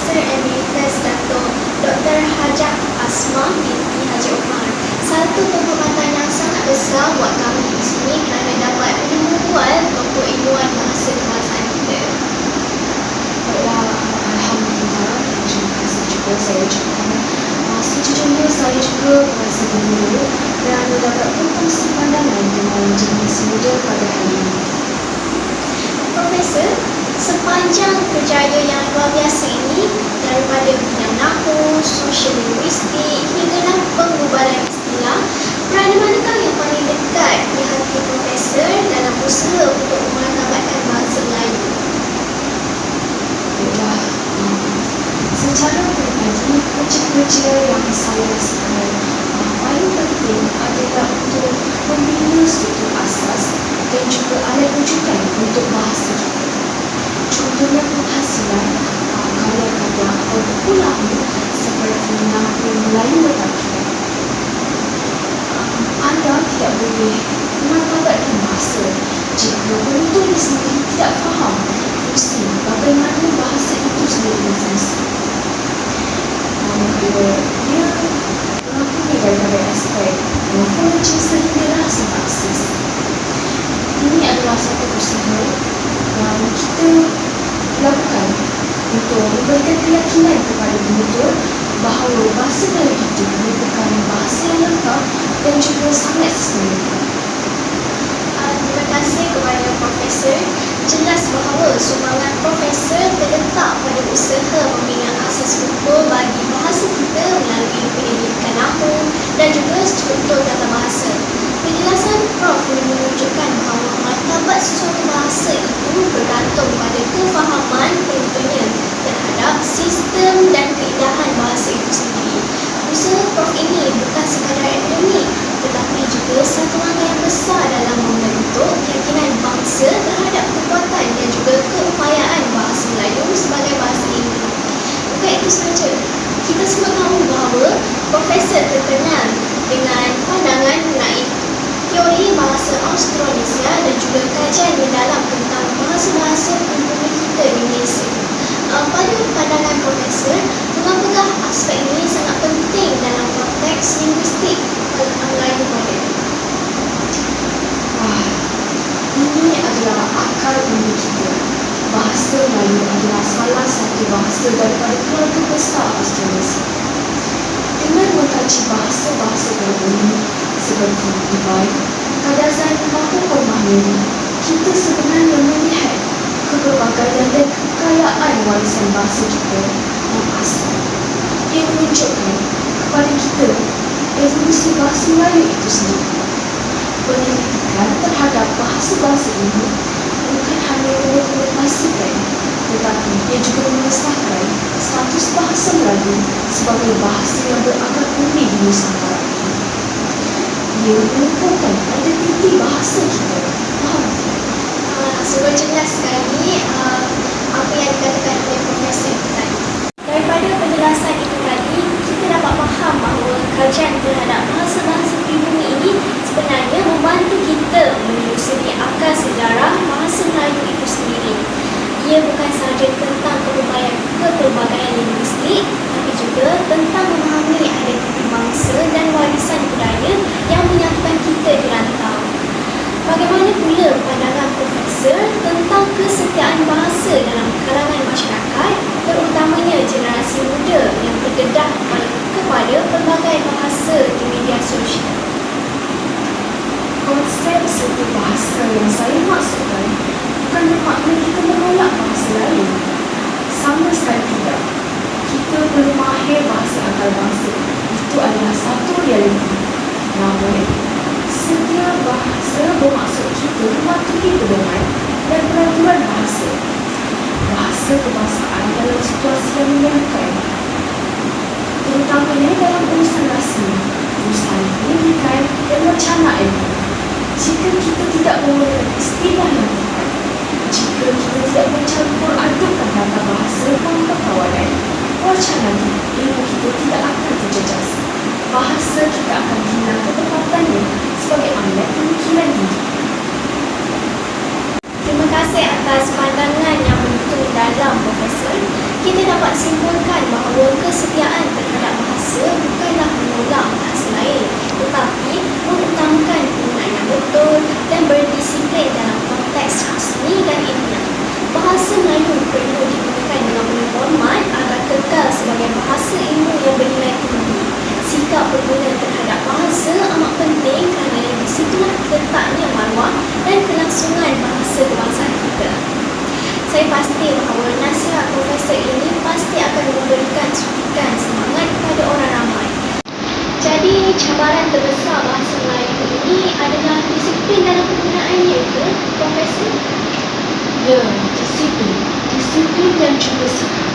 Profesor Emeritus Dato' Dr. Hajat Asma binti Haji Omar. Satu penghormatan yang sangat besar buat kami di sini kerana dapat menjual pokok ilmuwan bahasa kebangsaan kita. Baiklah, Alhamdulillah. Terima kasih juga saya ucapkan. Uh, sejujurnya saya juga merasa gembira kerana dapat berkongsi pandangan dengan jenis muda pada hari ini. Profesor, sepanjang kerjaya yang luar biasa daripada bidang nahu, sosial linguistik hinggalah pengubaran istilah, peranan manakah yang paling dekat di hati Profesor dalam usaha untuk memartabatkan bahasa Melayu? Baiklah, uh, secara peribadi, kerja-kerja yang saya rasakan paling penting adalah untuk membina struktur asas dan juga alat rujukan untuk bahasa kita. Contohnya penghasilan atau lama seperti Nahu Melayu. Um, anda tidak boleh memartabatkan bahasa jika penulis sendiri tidak faham fungsi bagaimana bahasa itu sendiri berfungsi. Yang kedua, dia mengampuni daripada aspek morfologi sehinggalah sintaksis. Ini adalah satu usaha yang kita lakukan untuk keyakinan kepada penutur bahawa bahasa Melayu itu merupakan bahasa yang lengkap dan juga sangat sistematik. Uh, terima kasih kepada Profesor. Jelas bahawa sumbangan Profesor terletak pada usaha membina asas hukum bagi bahasa kita melalui pendidikan nahu dan juga struktur tata bahasa. Penjelasan Prof ini menunjukkan bahawa martabat sesuatu bahasa itu bergantung pada kefahaman penuturnya terhadap sistem dan keindahan bahasa itu sendiri. Usaha Prof ini bukan sekadar akademik tetapi juga satu langkah yang besar dalam membentuk keyakinan bangsa terhadap kekuatan dan juga keupayaan bahasa Melayu sebagai bahasa ibu. Bukan itu sahaja, kita semua tahu bahawa Profesor terkenal dengan pandangan mengenai teori bahasa Austronesia dan juga kajian mendalam tentang bahasa-bahasa pribumi kita di Malaysia. Uh, pada pandangan Profesor, mengapakah aspek ini sangat penting dalam konteks linguistik Melayu moden? Wah, ini adalah akal umum kita. Bahasa Melayu adalah salah satu bahasa daripada keluarga besar Austronesia. Dengan mengkaji bahasa-bahasa pribumi Dubai, Kadazan maupun Mahmudi, kita sebenarnya melihat kepelbagaian dan kekayaan warisan bahasa kita yang asal. Ia menunjukkan kepada kita evolusi bahasa Melayu itu sendiri penyelidikan terhadap bahasa-bahasa ini bukan hanya mendokumentasikan tetapi ia juga mengesahkan status bahasa Melayu sebagai bahasa yang berakar bumi di Nusantara ini. Ia mengukuhkan identiti bahasa kita. Faham? Uh, sungguh jelas sekali uh, apa yang dikatakan oleh Profesor tadi. Daripada penjelasan itu tadi, kita dapat faham bahawa kajian terhadap bahasa-bahasa pribumi ini sebenarnya membantu kita menelusuri akar sejarah bahasa Melayu itu sendiri. Ia bukan sahaja tentang kepelbagaian, kepelbagaian linguistik, tapi juga tentang memahami identiti bangsa dan warisan budaya yang menyatukan kita di rantau. Bagaimana pula pandangan Profesor tentang kesetiaan bahasa dalam kalangan masyarakat, terutamanya generasi muda yang terdedah kepada pelbagai bahasa di media sosial? Konsep satu bahasa yang saya maksudkan bukan bermakna kita menolak bahasa lain. Sama sekali tidak. Kita perlu mahir bahasa antarabangsa. Itu adalah satu realiti. Namun, setiap bahasa bermaksud kita mematuhi pedoman dan peraturan bahasa. Bahasa kebangsaan dalam situasi yang memerlukan. Terutamanya dalam urusan rasmi, urusan pendidikan dan wacana ilmu. Jika kita tidak menggunakan istilah yang tepat, jika kita tidak mencampur adukkan tata bahasa tanpa kawalan, wacana ilmu kita tidak akan terjejas. Bahasa kita akan hilang ketepatannya sebagai alat pemikiran diri. Terima kasih atas pandangan yang begitu dalam Profesor. kita dapat simpulkan bahawa kesetiaan terhadap bahasa bukanlah menolak bahasa lain tetapi mengutamakan betul dan berdisiplin dalam konteks rasmi dan ilmiah. Bahasa Melayu perlu digunakan dengan penuh hormat agar kekal sebagai bahasa ilmu yang bernilai tinggi. Sikap pengguna terhadap bahasa amat penting kerana di situlah letaknya maruah dan kelangsungan bahasa kebangsaan kita. Saya pasti bahawa nasihat profesor ini pasti akan memberikan suntikan semangat kepada orang ramai. Jadi, cabaran terbesar bahasa Melayu ini adalah disiplin dalam penggunaannya ke, Profesor? Ya, disiplin. Disiplin dan juga sikap.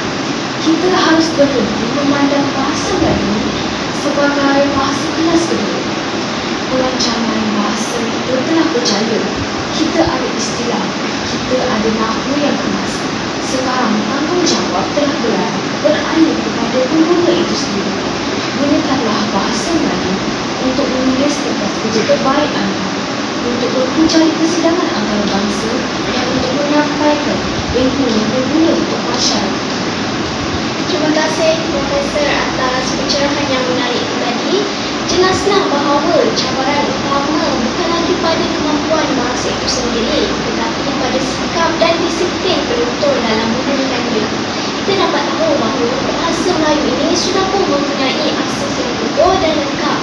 Kita harus berhenti memandang bahasa Melayu sebagai bahasa kelas kedua. Perancangan bahasa kita telah berjaya. Kita ada istilah. Kita ada nahu yang kemas. Sekarang tanggungjawab telah beralih, beralih kepada pengguna itu sendiri. Gunakanlah bahasa Melayu untuk menulis terbaik anda untuk berhujah di persidangan antarabangsa dan untuk menyampaikan ilmu yang berguna untuk masyarakat. Terima kasih Profesor atas pencerahan yang menarik tadi. Jelaslah bahawa cabaran utama bukan lagi pada kemampuan bahasa itu sendiri tetapi pada sikap dan disiplin penonton dalam menggunakannya. Kita dapat tahu bahawa bahasa Melayu ini sudah pun mempunyai asas yang kokoh dan lengkap.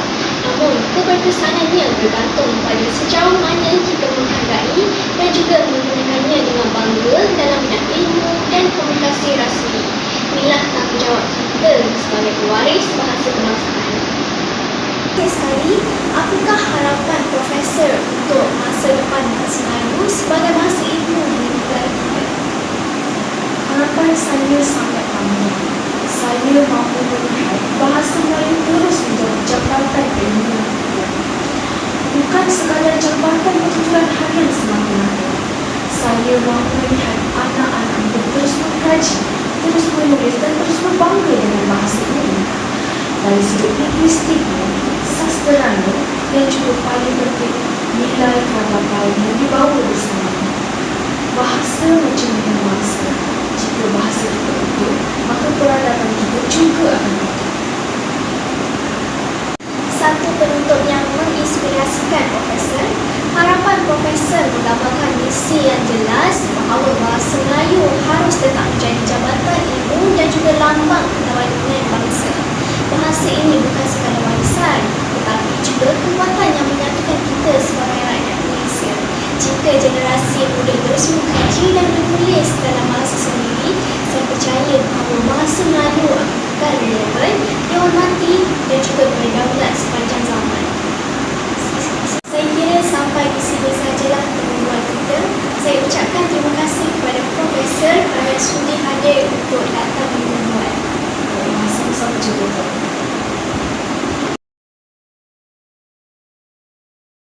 Namun, keberkesanannya bergantung pada sejauh mana kita menghargai dan juga menggunakannya dengan bangga dalam bidang ilmu dan komunikasi rasmi. Inilah tanggungjawab kita sebagai pewaris bahasa kebangsaan. Okey sekali, apakah harapan Profesor untuk masa depan bahasa Melayu sebagai bahasa ilmu di negara kita? Harapan saya sangat ramai. Saya mahu melihat bahasa Melayu terus menjadi jabatan ilmiah. Bukan sekadar jabatan pertuturan harian semata Mahu melihat anak-anak kita terus mengkaji, terus menulis dan terus berbangga dengan bahasa ini. Dari sudut linguistiknya, sastranya dan juga paling penting nilai kerabatan yang dibawa bersama. Bahasa macam dengan bangsa. Jika bahasa kita betul, maka peradaban kita juga akan betul. Satu penutup yang menginspirasikan Profesor, harapan Profesor menggambarkan misi yang jelas bahawa bahasa Melayu harus tetap menjadi jabatan ilmu dan juga lambang keterwakilan bangsa. Bahasa ini bukan sekadar warisan, tetapi juga kekuatan yang menyatukan kita sebagai rakyat Malaysia. Jika generasi muda terus mengkaji dan menulis dalam bahasa sendiri, saya percaya bahawa bahasa Melayu akan relevan, dihormati dan juga berdaulat sepanjang zaman.